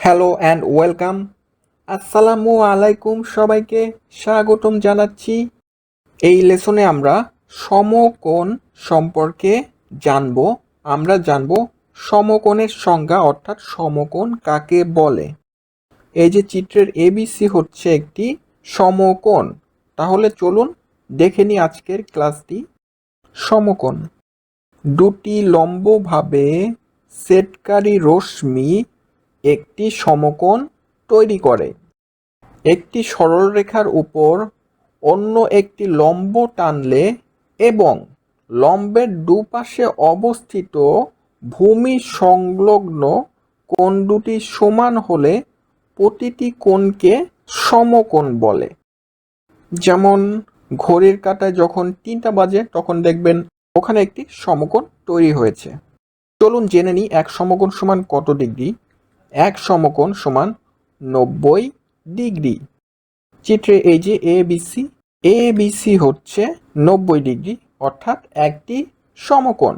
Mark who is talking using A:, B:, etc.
A: Hello and welcome. আসসালামু আলাইকুম সবাইকে, স্বাগতম জানাচ্ছি। এই লেসনে আমরা সমকোণ সম্পর্কে জানব। আমরা জানব সমকোণের সংজ্ঞা অর্থাৎ সমকোণ কাকে বলে। এই যে চিত্রের এবিসি হচ্ছে একটি সমকোণ। তাহলে চলুন দেখে নিই আজকের ক্লাসটি। সমকোণ। দুটি লম্বভাবে সেটকারী রশ্মি একটি সমকোণ তৈরি করে। একটি সরলরেখার উপর অন্য একটি লম্ব টানলে এবং লম্বের দুপাশে অবস্থিত ভূমি সংলগ্ন কোণ দুটি সমান হলে প্রতিটি কোণকে সমকোণ বলে। যেমন ঘড়ির কাঁটায় যখন তিনটা বাজে তখন দেখবেন ওখানে একটি সমকোণ তৈরি হয়েছে। চলুন জেনে নিই এক সমকোণ সমান কত ডিগ্রি। এক সমকোণ সমান নব্বই ডিগ্রি। চিত্রে এই যে এ বিসি এ বিসি হচ্ছে নব্বই ডিগ্রি, অর্থাৎ একটি সমকোণ।